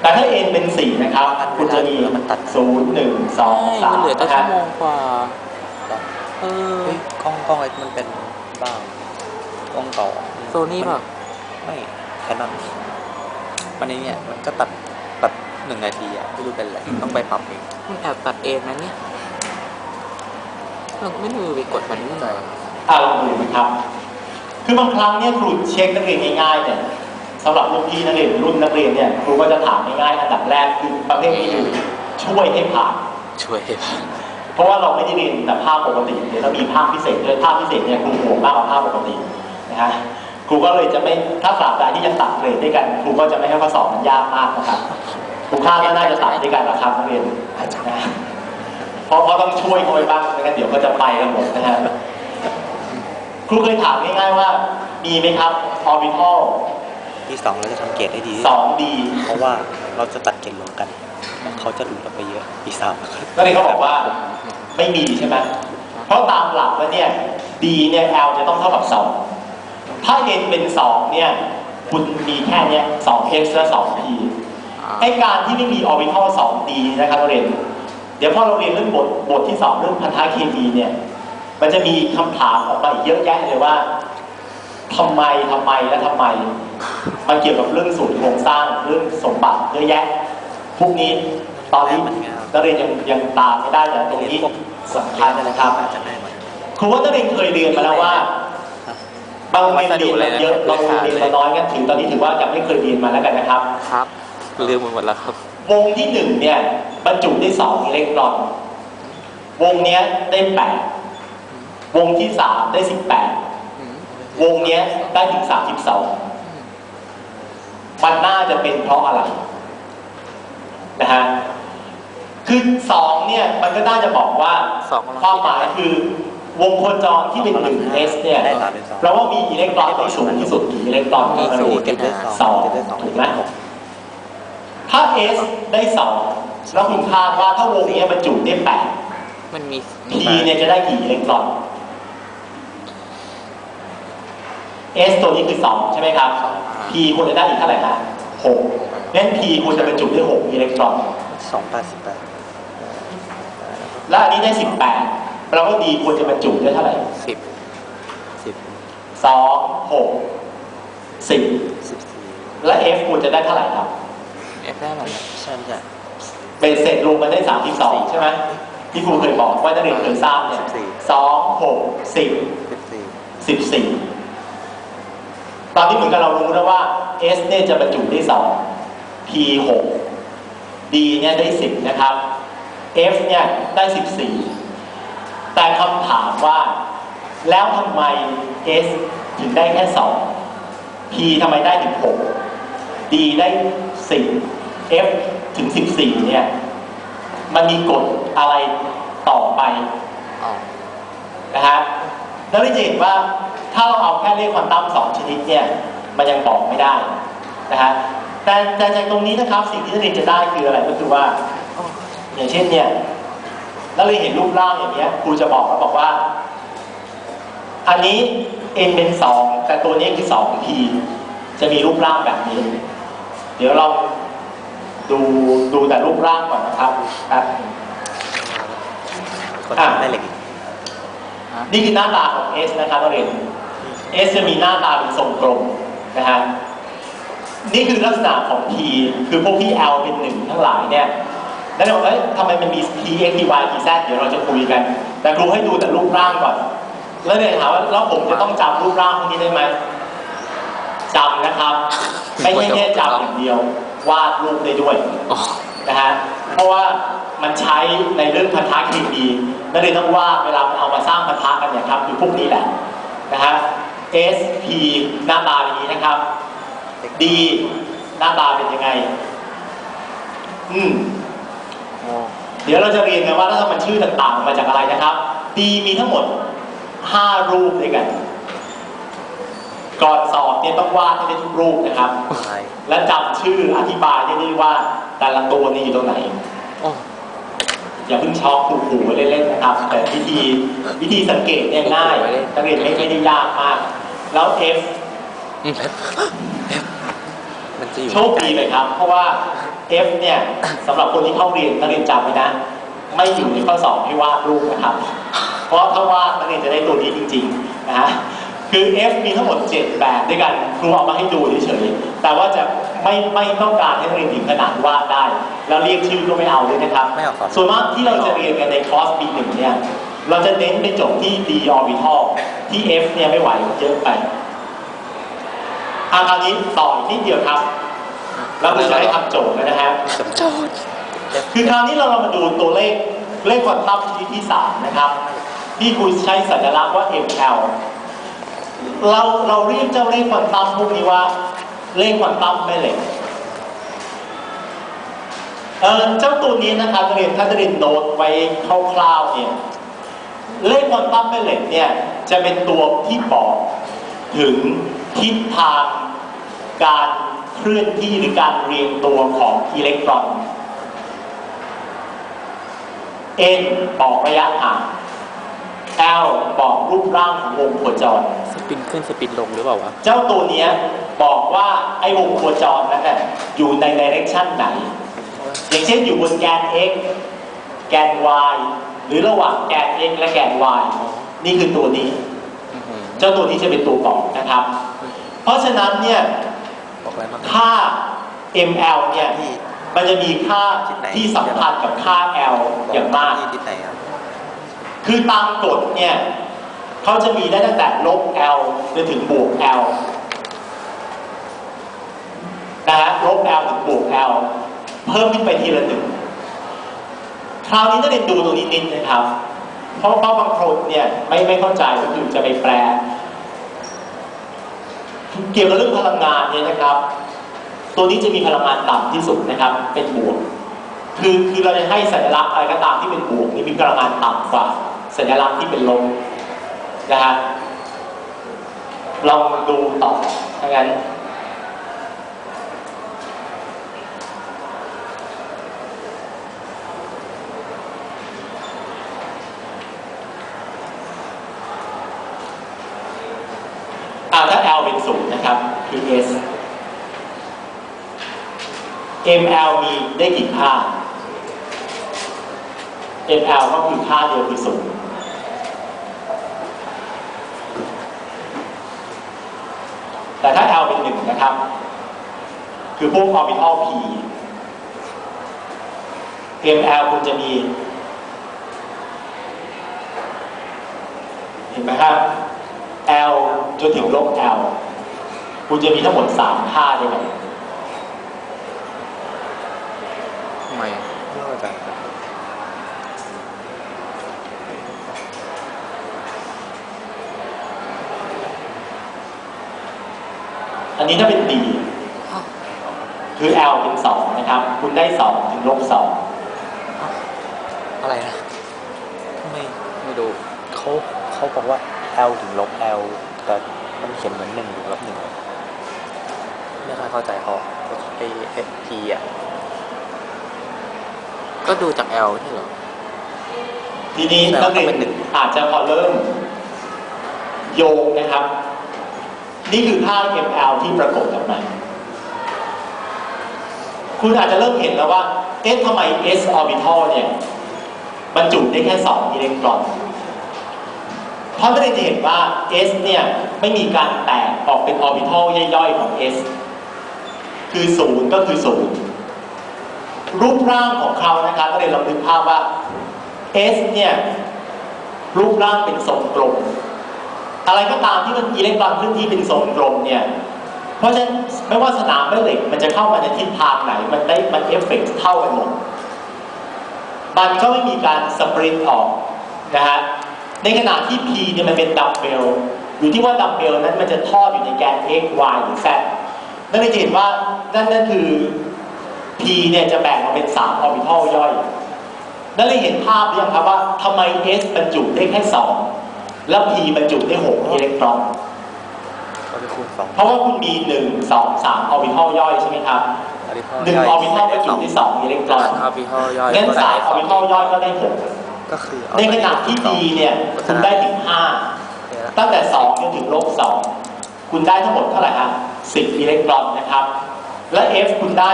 แต่ถ้า n เป็น 4 นะครับ คุณจะมีแล้วมันตัด0 1ใช่2 3มันเหลือตั้งนะคชั่รับวโมงกว่า เออ เฮ้ยกล้องกล้องไอ้มันเป็นบ้างกล้องเก่าโซนี่แบบไม่แคนนอนมันไอ้เนี่ยมันก็ตัดตัดหนึ่งนาทีอะไม่รู้เป็นไรต้องไปปรับเองมันแอบตัดเองนะเนี่ยเราก็ไม่รู้ไปกดมันนี่หน่อยอ่าลองดูนะครับ คือบางครั้งเนี่ยครูเช็คนักเรียนง่ายๆเนี่ย สำหรับรุ่นพี่นักเรียนหรือรุ่นนักเรียนเนี่ยครูก็จะถามง่ายๆอันดับแรกคือประเภทนี้อยู่ช่วยให้ผ่าน ช่วยเพราะว่าเราไม่ได้เรียนแต่ภาคปกติเดี๋ยวเรามีภาคพิเศษด้วยภาคพิเศษเนี่ยครูห่วงมากกว่าภาคปกตินะฮะครูก็เลยจะไม่ถ้าสามใดที่ยังตัดเกรดด้วยกันครูก็จะไม่ให้ข้อสอบมันยากมากนะครับครูคาดว่าน่าจะตัดด้วยกันนะครับนักเรียนนะเพราะเพราะต้องช่วยเขาไปบ้างไม่งั้นเดี๋ยวก็จะไปกันหมดนะฮะครูเคยถามง่ายๆว่า มีไหมครับออร์บิทัล ที่สองเราจะทำเกรดได้ดีสองดีเพราะว่าเราจะตัดเกรดรวมกันแล้วเขาจะหลุดออกไปเยอะปีสามก็เลยเขาบอกว่าไม่มีใช่ไหมเพราะตามหลักแล้วเนี่ย D เนี่ย L จะต้องเท่ากับ2ถ้า N เป็น2เนี่ย คุณมีแค่เนี้ย 2x และ 2p ไอการที่ไม่มี orbital 2d นะครับเราเรียน เดี๋ยวพอเราเรียนเรื่องบทบทที่2เรื่องพันธะเคมีเนี่ย มันจะมีคำถามออกมาอีกเยอะแยะเลยว่าทำไมทำไมและทำไม มันเกี่ยวกับเรื่องสูตรโครงสร้างเรื่องสมบัติเยอะแยะ พวกนี้ตอนนี้นักเรียนยังยังตามไม่ได้แต่ตรงนี้สำคัญนะครับอาจจะได้หมดครูว่านักเรียนเคยเรียนมาแล้วว่าบางโรงเรียนเรียนมาเยอะบางโรงเรียนมาน้อยกันถึงตอนนี้ถือว่ายังไม่เคยเรียนมาแล้วกันนะครับครับลืมไปหมดแล้วครับ วงที่หนึ่งเนี่ยบรรจุได้สองอิเล็กตรอน วงเนี้ยได้แปดวงที่สามได้สิบแปดวงเนี้ยได้ถึงสามสิบสอง มันน่าจะเป็นเพราะอะไรนะฮะคือสองเนี่ยมันก็น่าจะบอกว่าสองกำลังความหมายคือวงโคจรที่เป็นหนึ่ง s เนี่ยได้สามเป็นสองเราว่ามีอิเล็กตรอนที่สูงที่สุดกี่อิเล็กตรอนมีศูนย์เกรดได้สสอองงเกรดได้สองถูกไหมหกถ้า s ได้สองแล้วคุณคาดว่าถ้าวงนี้บรรจุได้แปดมันมี p เนี่ยจะได้กี่อิเล็กตรอน s ตัวนี้คือสองใช่ไหมครับ p ควรจะได้อีกเท่าไหร่ฮะหกงั้น p ควรจะบรรจุได้หกอิเล็กตรอนสองแปดสิบแปดและอันนี้ได้สิบแปดแปลว่า d ควรจะบรรจุได้เท่าไหร่สิบสิบสองหกสิบสิบสี่และ f ควรจะได้เท่าไหร่ครับเอฟได้หมดเลยใช่ใช่เบสเสร็จรวมกันได้สามสิบสองใช่ไหมที่ครูเคยบอกว่านักเรียนเคยทราบเนี่ยสองหกสิบสิบสี่สิบสี่ ตอนนี้เหมือนกับเรารู้แล้วว่า S เนี่ยจะบรรจุได้สอง P หก D เนี่ยได้สิบนะครับ F เนี่ยได้สิบสี่แต่คำถามว่า แล้วทำไม S ถึงได้แค่สอง P ทำไมได้ถึงหก D ได้สิบ F ถึงสิบสี่เนี่ย มันมีกฎอะไรต่อไปอ๋อนะฮะแล้วเราจะเห็นว่า ถ้าเราเอาแค่เลขควอนตัมสองชนิดเนี่ยมันยังบอกไม่ได้นะฮะแต่แต่จากตรงนี้นะครับสิ่งที่นักเรียนจะได้คืออะไรก็คือว่า อย่างเช่นเนี่ยนักเรียนเห็นรูปร่างอย่างเงี้ยครูจะบอกแล้วบอกว่า อันนี้ n เป็นสองแต่ตัวนี้คือสอง p จะมีรูปร่างแบบนี้ เดี๋ยวเราดูดูแต่รูปร่างก่อนนะครับครับคนอะได้เหล็กอีกนี่คือหน้าตาของ S นะครับนักเรียน S จะมีหน้าตาเป็นทรงกลมนะฮะนี่คือลักษณะของ P คือพวกที่ L เป็นหนึ่งทั้งหลายเนี่ยแล้วเราเอ้ยทำไมมันมี P X P Y P Z เดี๋ยวเราจะคุยกัน แต่ครูให้ดูแต่รูปร่างก่อน แล้วเนี่ยถามว่าแล้วผมจะต้องจำรูปร่างพวกนี้ได้ไหมจำนะครับ ไม่ใช่แค่จำอย่างเดียว วาดรูปได้ด้วยนะฮะเพราะว่ามันใช้ในเรื่องพันธะเคมีนักเรียต้องว่าดเวลาเอามาสร้างพันธะกันเนี่ยครับคือพวกนี้แหละนะฮะ S P หน้าตาเป็นอย่างนี้นะครับ D หน้าตาเป็นยังไง อืมโอ้เดี๋ยวเราจะเรียนกันว่าถ้ามันชื่อต่างๆมาจากอะไรนะครับ D มีทั้งหมด 5 รูปด้วยกัน ก่อนสอบเนี่ยต้องวาดให้ได้ทุกรูปนะครับใช่และจำชื่ออธิบายได้ด้วยว่าแต่ละตัวนี่อยู่ตรงไหนโอ้อย่าเพิ่งช็อกขู่ๆไว้เล่นๆนะครับ แต่วิธีวิธีสังเกตเนี่ยง่ายนักเรียนไม่ไม่ได้ยากมาก แล้ว F อืมมันจะอยู่โชคดีเลยครับ เพราะว่า F เนี่ยสำหรับคนที่เข้าเรียนนักเรียนจำไว้นะ ไม่อยู่ในข้อสอบให้วาดรูปนะครับ เพราะถ้าวาดนักเรียนจะได้ตัวนี้จริงๆนะฮะคือ F มีทั้งหมด 7 แบบด้วยกันครูเอามาให้ดูเฉยๆแต่ว่าจะไม่ไม่ต้องการให้นักเรียนถึงขนาดวาดได้ แล้วเรียกชื่อก็ไม่เอาด้วยนะครับไม่เอาครับส่วนมากที่เราจะเรียนกันในคอร์สปีหนึ่งเนี่ย เราจะเน้นไปจบที่ D orbital ที่ F เนี่ยไม่ไหวเยอะไปอาคราวนี้ต่ออีกนิดเดียวครับ แล้วคุณจะได้ทำโจทย์แล้วนะฮะโจทย์ คือคราวนี้เราเรามาดูตัวเลขเลขควอนตัมชนิดที่ 3 นะครับ ที่คุยใช้สัญลักษณ์ว่า ML เราเราเรียกเจ้าเลขควอนตัมพวกนี้ว่าเลขควอนตัมแม่เหล็กเออเจ้าตัวนี้นะครับนักเรียนถ้าจะเรียนโน้ตไว้คร่าวๆเนี่ย เลขควอนตัมแม่เหล็กเนี่ยจะเป็นตัวที่บอกถึงทิศทางการเคลื่อนที่หรือการเรียงตัวของอิเล็กตรอน N บอกระยะห่าง L บอกรูปร่างของวงโคจร สปินขึ้นสปินลงหรือเปล่าวะ เจ้าตัวเนี้ยบอกว่าไอ้วงโคจรนั้นน่ะอยู่ในดิเรกชันไหน อย่างเช่นอยู่บนแกน x แกน y หรือระหว่างแกน x และแกน y นี่คือตัวนี้อื้อหือเจ้าตัวนี้จะเป็นตัวบอกนะครับ เพราะฉะนั้นเนี่ยบอกแล้วมันค่า ml เนี่ยที่มันจะมีค่าทิศไหนที่สัมพันธ์กับค่า l อย่างมากที่ทิศไหนครับคือตามกฎเนี่ยเขาจะมีได้ตั้งแต่ลบ L จนถึงบวก L นะฮะลบ L ถึงบวก L เพิ่มขึ้นไปทีละหนึ่ง คราวนี้ต้องเรียนดูตรงนี้นิดนะครับ เพราะเพราบางคนเนี่ยไม่ไม่เข้าใจก็คือจะไปแปล เกี่ยวกับเรื่องพลังงานเนี่ยนะครับ ตัวนี้จะมีพลังงานต่ำที่สุดนะครับ เป็นบวก คือคือเราจะให้สัญลักษณ์อะไรก็ตามที่เป็นบวกนี่มีพลังงานต่ำกว่า สัญลักษณ์ที่เป็นลบนะฮะลองดูต่อถ้างั้น อ่าถ้า L เป็นศูน ย์นะครับคือ S ML มีได้กี่ค่า ML ก็คือค่าเดียวคือศูนย์แต่ถ้า L เป็นหนึ่งนะครับ คือพวก orbital P ML คุณจะมี เห็นไหมครับ L จนถึงลบ L คุณจะมีทั้งหมด3ค่าด้วยกันทำไมอะไม่เข้าใจครับอันนี้ถ้าเป็น D คือ L เป็น2นะครับ คุณได้2ถึงลบอะไรนะทำไมไม่ดูเขาเขาบอกว่า L ถึงลบ L แต่มันเขียนเหมือนหนึ่งถึงลบหนึ่งไม่ค่อย เข้าใจเขาไอเอพีอะ ก็ดูจาก L ใช่เหรอ2ทีนี้แต่นัว่ากเรียต้องเป็นหนึ่นงอาจจะพอเริ่ม โยงนะครับ นี่คือค่า ML ที่ปรากฏออกมาคุณอาจจะเริ่มเห็นแล้วว่า เอ๊ะทำไม s orbital เนี่ยบรรจุได้แค่ 2 อิเล็กตรอน เพราะไม่ได้จะเห็นว่า s เนี่ย ไม่มีการแตกออกเป็น orbital ย่อยๆของ s คือ0ก็คือ0รูปร่างของเขานะครับก็เลยลองนึกภาพว่า s เนี่ยรูปร่างเป็นทรงกลม อะไรก็ตามที่มันอิเล็กตรอนเคลื่อนที่เป็นทรงกลมเนี่ยเพราะฉะนั้นไม่ว่าสนามแม่เหล็กมันจะเข้ามาในทิศทางไหนมันได้มันเอฟเฟกต์เท่ากันหมดมันก็ไม่มีการสปรินต์ออกนะฮะในขณะที่ P เนี่ยมันเป็นดัมเบลอยู่ที่ว่าดัมเบลนั้นมันจะทอดอยู่ในแกน x y หรือ z นั่นเลยจะเห็นว่านั่นนั่นคือ P เนี่ยจะแบ่งออกเป็น3 orbital ย่อย นั่นเลยเห็นภาพหรือยังครับว่าทำไม S บรรจุได้แค่2แล้ว P บรรจุได้6อิเล็กตรอนก็จะคูณสองเพราะว่าคุณมี1 2 3 orbital ย่อยใช่ไหมครับอริพอหนึ่ง orbital บรรจุได้2อิเล็กตรอนเอาพีห้อย่อยงั้นก็ได้สาม orbital ย่อยก็ได้ก็คือเอา6ในขณะที่ D เนี่ยคุณได้ถึง5ตั้งแต่2จนถึงลบ2คุณได้ทั้งหมดเท่าไหร่ฮะ 10 อิเล็กตรอนนะครับ และ F คุณได้